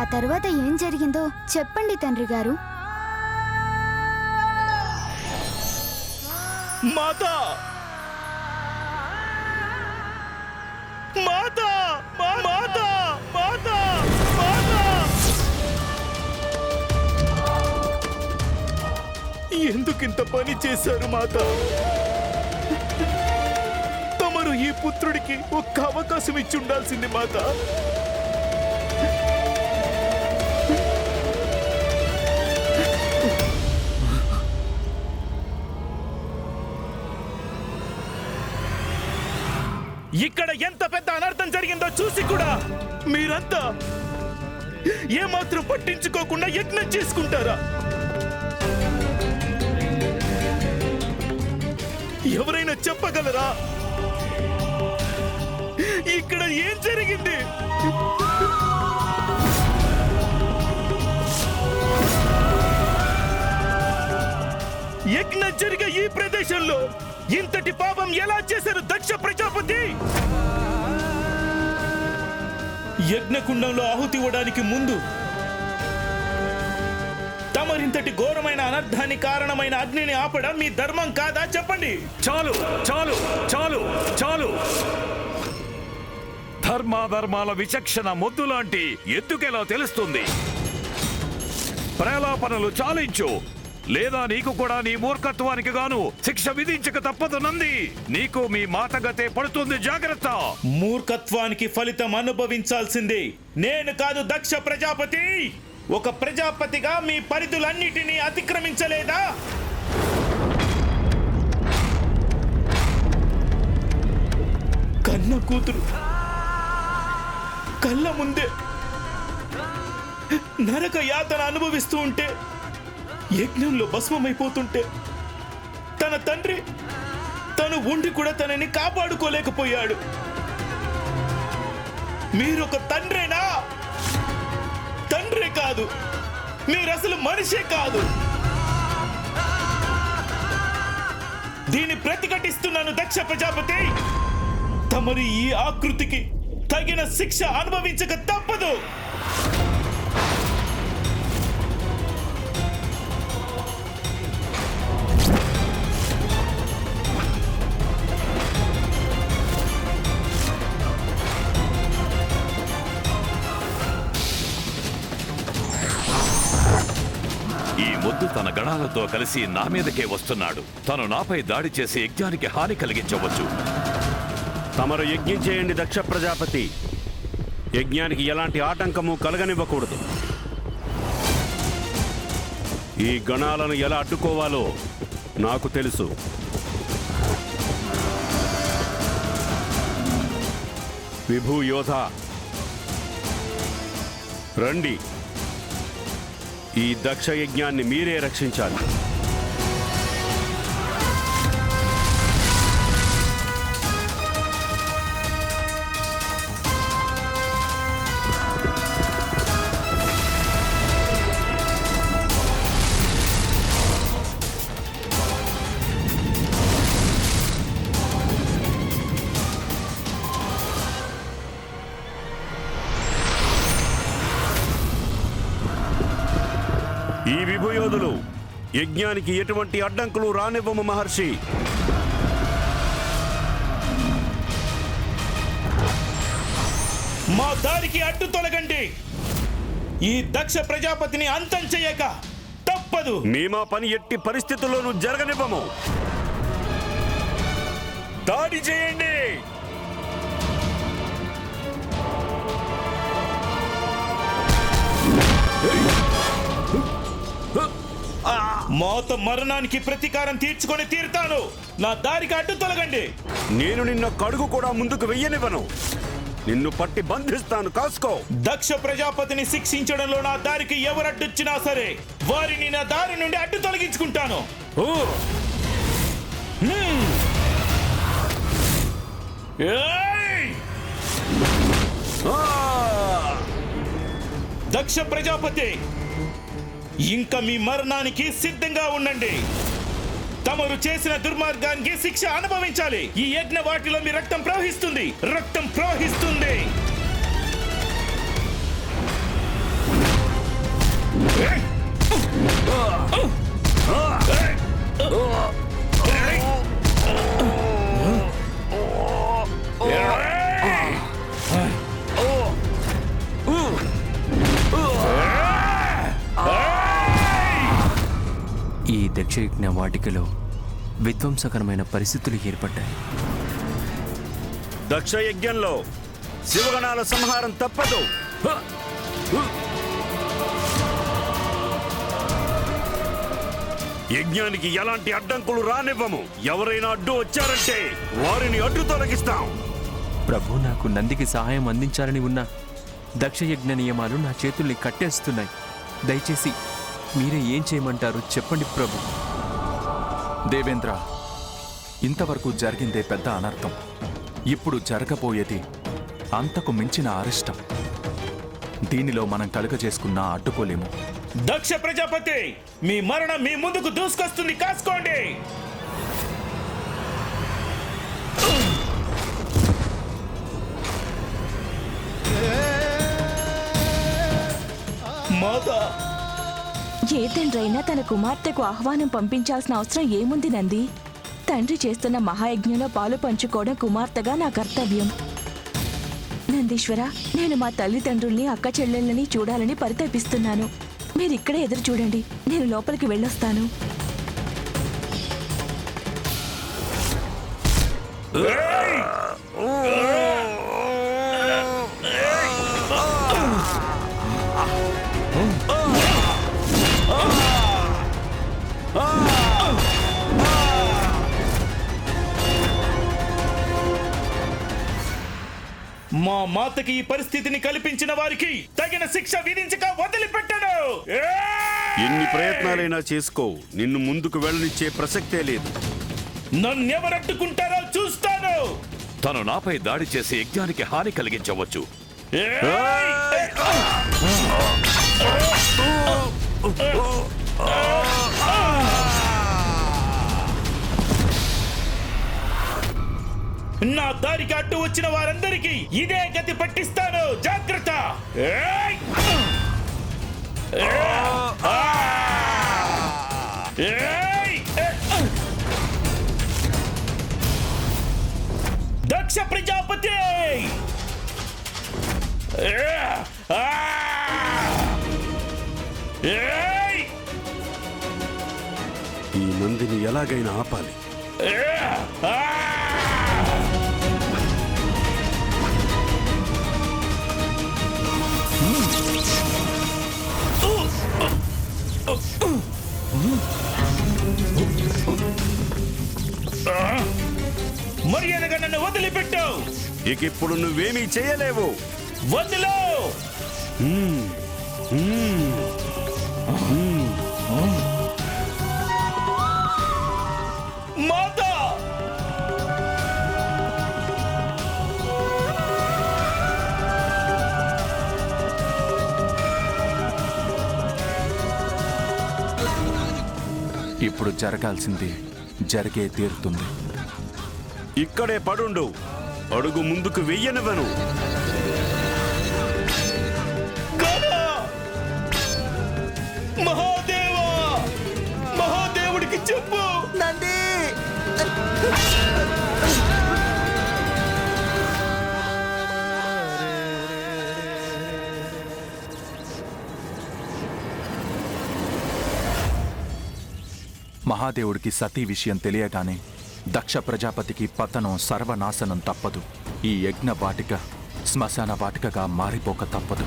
ఆ తర్వాత ఏం జరిగిందో చెప్పండి తండ్రి గారు. మాత! మాత! మా- మాత! మాత! మాత! ఎందుకింత పని చేశారు మాత? తమరు ఈ పుత్రుడికి ఒక్క అవకాశం ఇచ్చి ఉండాల్సింది మాత. ఇక్కడ ఎంత పెద్ద అనర్థం జరిగిందో చూసి కూడా మీరంతా ఏమాత్రం పట్టించుకోకుండా యజ్ఞం చేసుకుంటారా? ఎవరైనా చెప్పగలరా? ఇక్కడ ఏం జరిగింది? యజ్ఞం జరిగే ఈ ప్రదేశంలో ఇంతటి పాపం ఎలా చేశారు దక్ష ప్రజాపతి? యజ్ఞకుండంలో ఆహుతి ఇవ్వడానికి ముందు తమరింతటి ఘోరమైన అనర్థాన్ని కారణమైన అగ్నిని ఆపడం మీ ధర్మం కాదా చెప్పండి. చాలు చాలు చాలు చాలు. ధర్మాధర్మాల విచక్షణ మొద్దు లాంటి ఎత్తుకెలా తెలుస్తుంది? ప్రలాపనలు చాలించు. లేదా నీకు కూడా నీ మూర్ఖత్వానికి గాను శిక్ష విధించక తప్పదు నంది. నీకు మీ మాతగతే పడుతుంది జాగ్రత్త. మూర్ఖత్వానికి ఫలితం అనుభవించాల్సిందే. నేను కాదు దక్ష ప్రజాపతి. ఒక ప్రజాపతిగా మీ పరిధులన్నిటినీ అతిక్రమించలేదా? కన్న కూతురు. కళ్ళ ముందే నరక యాతన అనుభవిస్తూ ఉంటే యజ్ఞంలో భస్మమైపోతుంటే తన తండ్రి తను ఉండి కూడా తనని కాపాడుకోలేకపోయాడు. మీరొక తండ్రేనా? తండ్రే కాదు మీరు అసలు మనిషే కాదు. దీన్ని ప్రతిఘటిస్తున్నాను దక్ష ప్రజాపతి. తమరి ఈ ఆకృతికి తగిన శిక్ష అనుభవించక తప్పదు. మొద్దు కలిసి నా మీదకే వస్తున్నాడు. తను నాపై దాడి చేసి యజ్ఞానికి హాని కలిగించవచ్చు. తమరు యజ్ఞం చేయండి దక్ష ప్రజాపతి. యజ్ఞానికి ఎలాంటి ఆటంకము కలగనివ్వకూడదు. ఈ గణాలను ఎలా అడ్డుకోవాలో నాకు తెలుసు. విభూ యోధ. రండి. ఈ దక్ష యజ్ఞాన్ని మీరే రక్షించాలి. యజ్ఞానికి ఎటువంటి అడ్డంకులు రానివ్వము మహర్షి. మా దారికి అడ్డు తొలగండి. ఈ దక్ష ప్రజాపతిని అంతం చెయ్యక తప్పదు. మీ మా పని ఎట్టి పరిస్థితుల్లోనూ జరగనివ్వము. దాడి చేయండి. మోత మరణానికి ప్రతీకారం తీర్చుకొని తీరుతాను. నా దారికి అడ్డు తొలగండి. నేను నిన్న కడుగు కూడా ముందుకు వెయ్యనివ్వను. నిన్ను పట్టి బంధిస్తాను కాసుకో. దక్ష ప్రజాపతిని శిక్షించడంలో నా దారికి ఎవరు అడ్డొచ్చినా సరే వారిని నా దారి నుండి అడ్డు తొలగించుకుంటాను! దక్ష ప్రజాపతి ఇంకా మీ మరణానికి సిద్ధంగా ఉండండి. తమరు చేసిన దుర్మార్గానికి శిక్ష అనుభవించాలి. ఈ యజ్ఞ వాటిలో మీ రక్తం ప్రవహిస్తుంది. రక్తం ప్రవహిస్తుంది. Oh! ఈ దక్షయజ్ఞ వాటికలో విధ్వంసకరమైన పరిస్థితులు ఏర్పడ్డాయి. దక్ష యజ్ఞంలో శివగణాల సంహారం తప్పదు! యజ్ఞానికి ఎలాంటి అడ్డంకులు రానివ్వము. ఎవరైనా అడ్డు వచ్చారంటే వారిని అడ్డు తొలగిస్తాం. ప్రభు నాకు నందికి సహాయం అందించాలని ఉన్న దక్షయజ్ఞ నియమాలు నా చేతుల్ని కట్టేస్తున్నాయి. దయచేసి మీరే ఏం చేయమంటారు చెప్పండి ప్రభు. దేవేంద్ర ఇంతవరకు జరిగిందే పెద్ద అనర్థం. ఇప్పుడు జరగబోయేది అంతకు మించిన అరిష్టం. దీనిలో మనం కలుగజేసుకున్న అడ్డుకోలేము. దక్ష ప్రజాపతి మీ మరణం మీ ముందుకు దూసుకొస్తుంది. కాసుకోండి. మాత ఏ తండ్రైనా తన కుమార్తెకు ఆహ్వానం పంపించాల్సిన అవసరం ఏముంది నంది? తండ్రి చేస్తున్న మహాయజ్ఞంలో పాలు పంచుకోవడం కుమార్తెగా నా కర్తవ్యం. నందీశ్వర నేను మా తల్లిదండ్రుల్ని అక్క చెల్లెళ్ళని చూడాలని పరితపిస్తున్నాను. మీరు ఇక్కడే ఎదురు చూడండి నేను లోపలికి వెళ్ళొస్తాను. మా మాతకి ఈ పరిస్థితిని కల్పించిన వారికి తగిన శిక్ష విధించక వదిలిపెట్టను! ఎన్ని ప్రయత్నాలైనా చేసుకో నిన్ను ముందుకు వెళ్ళనిచ్చే ప్రసక్తే లేదు. నన్నెవరట్టుకుంటారో చూస్తాను. తను నాపై దాడి చేసి యజ్ఞానికి హాని కలిగించవచ్చు. ఏయ్! నా దారికి అడ్డు వచ్చిన వారందరికీ ఇదే గతి పట్టిస్తాను. జాగ్రత్త! దక్ష ప్రజాపతి! ఏయ్! ఈ నందిని ఎలాగైనా ఆపాలి. ఇక ఇప్పుడు నువ్వేమీ చేయలేవు. వదిలో! మాత! ఇప్పుడు జరగాల్సింది జరిగే తీరుతుంది. ఇక్కడే పడుండు. అడుగు ముందుకు వెయ్యనివ్వను. మహాదేవా! మహాదేవుడికి చెప్పు! మహాదేవుడికి సతీ విషయం తెలియగానే దక్ష ప్రజాపతికి పతనం సర్వనాశనం తప్పదు. ఈ యజ్ఞ వాటిక శ్మశాన వాటికగా మారిపోక తప్పదు.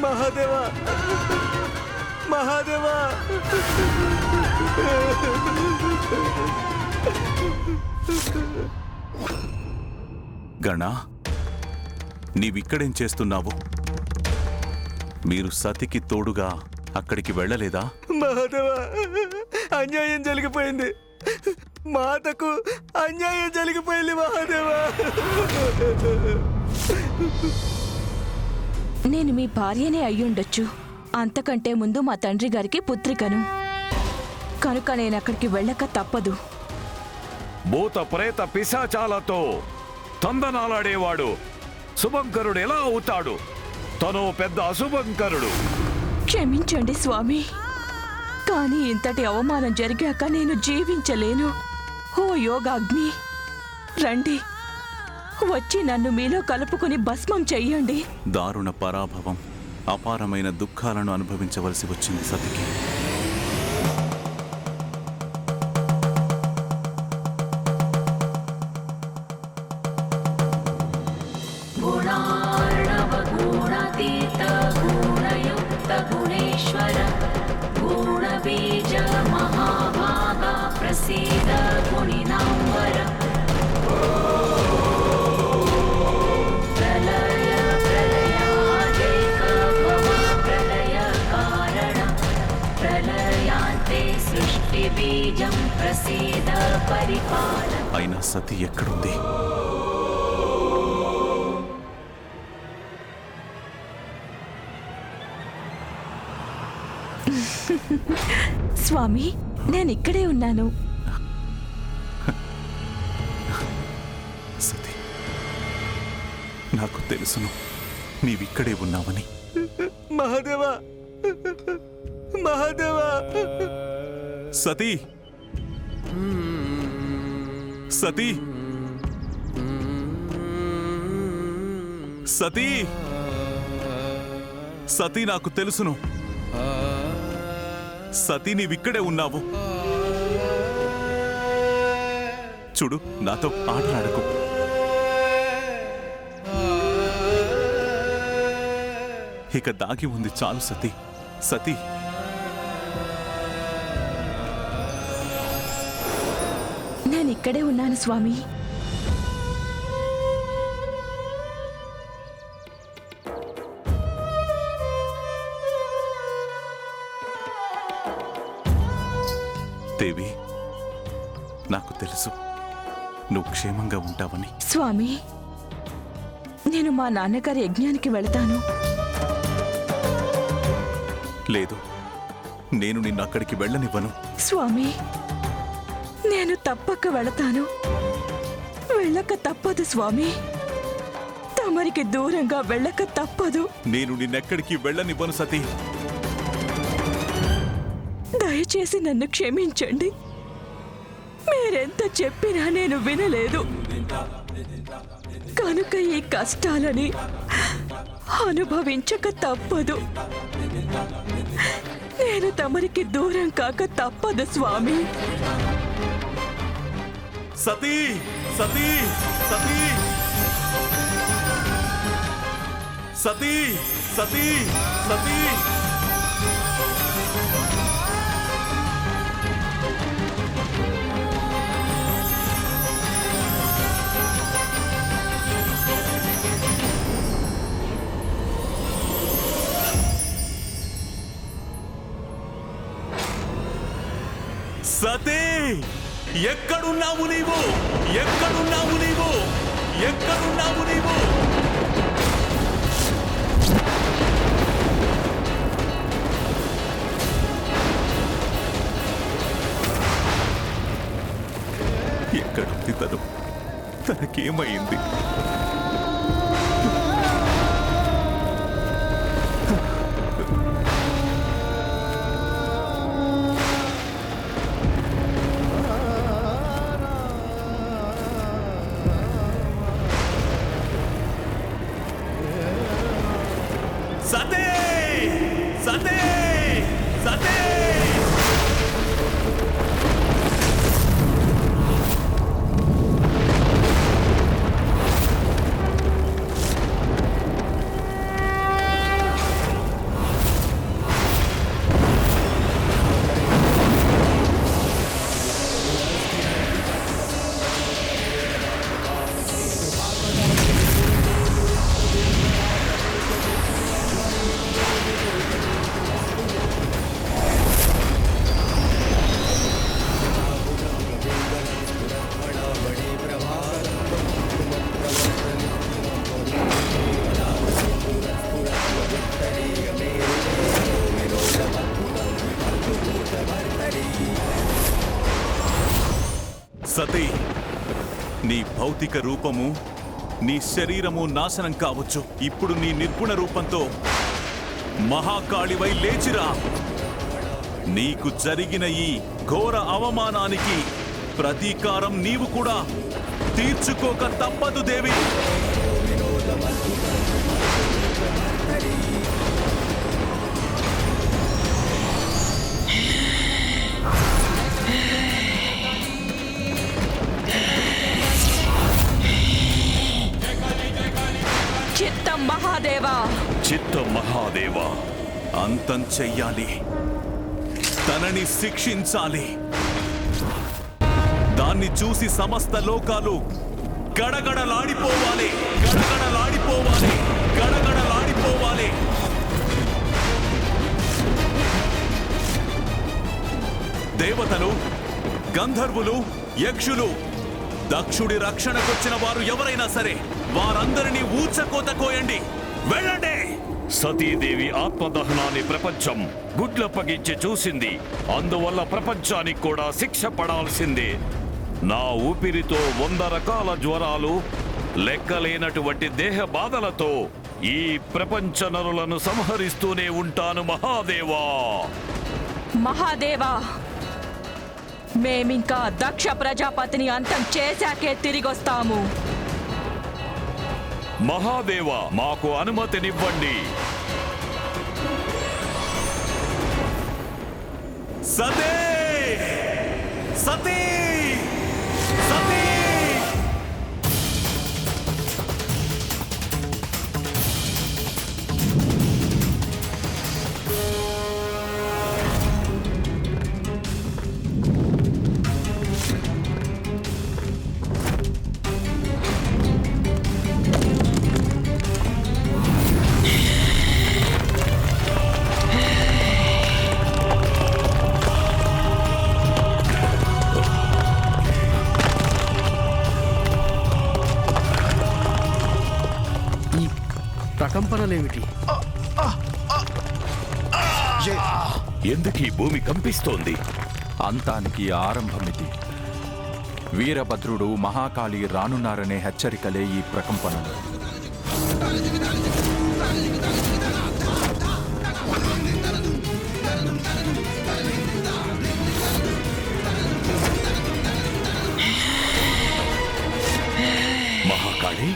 మహాదేవా! మహాదేవా! గణ నీవిక్కడేం చేస్తున్నావు? మీరు సతికి తోడుగా అక్కడికి వెళ్ళలేదా? మహాదేవా అన్యాయం జరిగిపోయింది. మాతకు అన్యాయం జరిగిపోయింది మహాదేవా నేను మీ భార్యనే అయ్యుండొచ్చు. అంతకంటే ముందు మా తండ్రి గారికి పుత్రికను. కనుక నేను అక్కడికి వెళ్ళక తప్పదు. భూత ప్రేత పిశాచాలతో తందనాలాడేవాడు శుభంకరుడు ఎలా అవుతాడు? తను పెద్ద అశుభంకరుడు. క్షమించండి స్వామి. కానీ ఇంతటి అవమానం జరిగాక నేను జీవించలేను. ఓ యోగాగ్ని రండి. వచ్చి నన్ను మీలో కలుపుకుని భస్మం చెయ్యండి. దారుణ పరాభవం అపారమైన దుఃఖాలను అనుభవించవలసి వచ్చింది సతికి. అయినా సతి ఎక్కడుంది? స్వామి నేను ఇక్కడే ఉన్నాను. నాకు తెలుసును. నీవిక్కడే ఉన్నావని. మహాదేవా! మహాదేవా! సతీ! సతీ! సతీ! సతీ నాకు తెలుసును. సతీ నీవిక్కడే ఉన్నావు. చూడు నాతో ఆటలాడకు. ఇక దాగి ఉంది చాలు సతీ. సతీ. నేను ఇక్కడే ఉన్నాను స్వామి. దేవి నాకు తెలుసు. నువ్వు క్షేమంగా ఉంటావని. స్వామి నేను మా నాన్నగారి యజ్ఞానికి వెళతాను. లేదు. నేను నిన్ను అక్కడికి వెళ్ళనివ్వను. స్వామి నేను తప్పక వెళతాను. వెళ్ళక తప్పదు స్వామి. తమరికి దూరంగా వెళ్ళక తప్పదు. నేను నిన్నెక్కడికి వెళ్ళనివ్వను సతీ. దయచేసి నన్ను క్షమించండి. మీరెంత చెప్పినా నేను వినలేదు. కనుక ఈ కష్టాలని అనుభవించక తప్పదు. నేను తమరికి దూరం కాక తప్పదు స్వామి. సతీ సతీ సతీ. సతీ సతీ సతీ. సతీ! ఎక్కడున్నావు నీవు? ఎక్కడున్నావు నీవు? ఎక్కడున్నావు నీవు? ఎక్కడుంది తను? తనకేమైంది? భౌతిక రూపము నీ శరీరము నాశనం కావచ్చు. ఇప్పుడు నీ నిర్గుణ రూపంతో మహాకాళివై లేచిరా. నీకు జరిగిన ఈ ఘోర అవమానానికి ప్రతీకారం నీవు కూడా. తీర్చుకోక తప్పదు దేవి. దేవా అంతం చెయ్యాలి. తనని శిక్షించాలి. దాన్ని చూసి సమస్త లోకాలు గడగడలాడిపోవాలి. గడగడలాడిపోవాలి. గడగడలాడిపోవాలి. దేవతలు గంధర్వులు యక్షులు దక్షుడి రక్షణకొచ్చిన వారు ఎవరైనా సరే వారందరినీ ఊచకోత కోయండి. వెళ్ళండి. సతీదేవి ఆత్మదహనాన్ని ప్రపంచం గుడ్లప్పగించి చూసింది. అందువల్ల ప్రపంచానికి కూడా శిక్ష పడాల్సిందే. నా ఊపిరితో వంద రకాల జ్వరాలు లెక్కలేనటువంటి దేహ బాధలతో ఈ ప్రపంచ నరులను సంహరిస్తూనే ఉంటాను మహాదేవా. మహాదేవా మేమింకా దక్ష ప్రజాపతిని అంతం చేశాకే తిరిగొస్తాము. మహాదేవ మాకు అనుమతినివ్వండి. సతే సతీ భూమి కంపిస్తోంది అంతానికి ఆరంభమిది. వీరభద్రుడు మహాకాళి రానున్నారనే హెచ్చరికలే ఈ ప్రకంపనలు. మహాకాళి?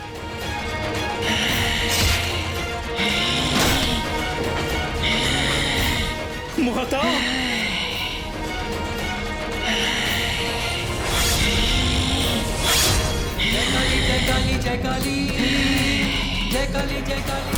మాతా వీరభద్ర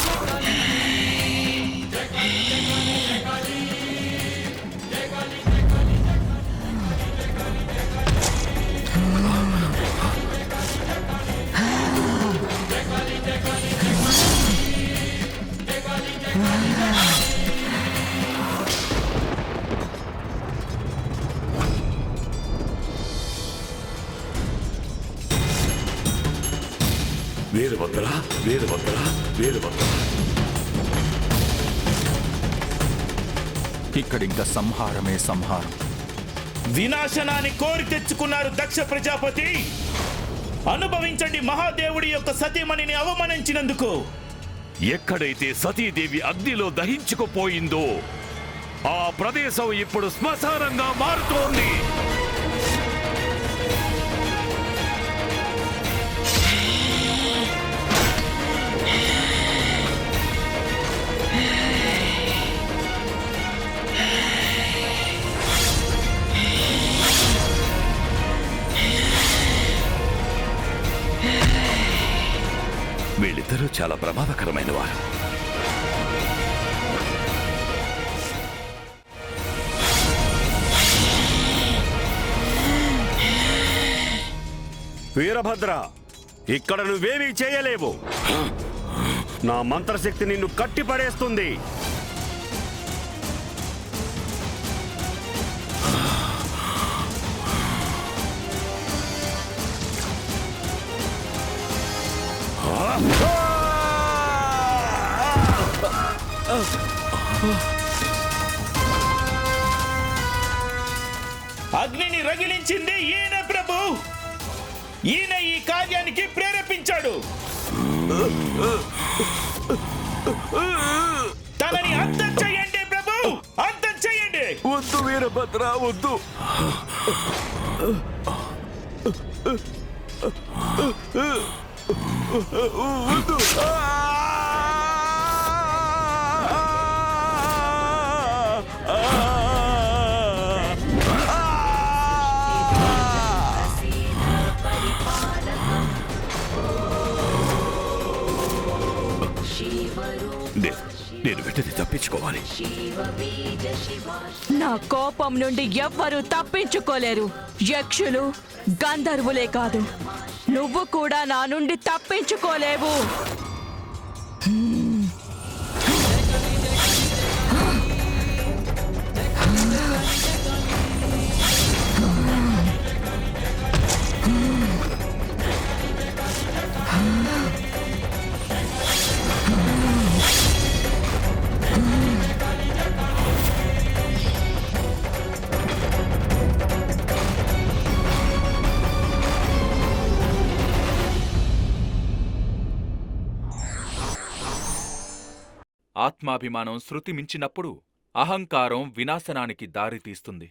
సంహారమే సంహారం. వినాశనాన్ని కోరి తెచ్చుకున్నారు దక్ష ప్రజాపతి. అనుభవించండి మహాదేవుడి యొక్క సతీమణిని అవమానించినందుకు. ఎక్కడైతే సతీదేవి అగ్నిలో దహించుకుపోయిందో ఆ ప్రదేశం ఇప్పుడు శ్మశానంగా మారుతోంది. వీళ్ళిద్దరూ చాలా ప్రమాదకరమైన వారు. వీరభద్ర ఇక్కడ నువ్వేమీ చేయలేవు. నా మంత్రశక్తి నిన్ను కట్టిపడేస్తుంది. అగ్నిని రగిలించింది ఈయన ప్రభు. ఈయన ఈ కార్యానికి ప్రేరేపించాడు. తనని అంతం చెయ్యండి ప్రభు. అంతం చెయ్యండి వద్దు వీరభద్ర వద్దు. వద్దు నేను వెంటనే తప్పించుకోవాలి. నా కోపం నుండి ఎవ్వరూ తప్పించుకోలేరు. యక్షులు గంధర్వులే కాదు. నువ్వు కూడా నా నుండి తప్పించుకోలేవు. ఆత్మాభిమానం శృతి మించినప్పుడు అహంకారం వినాశనానికి దారితీస్తుంది.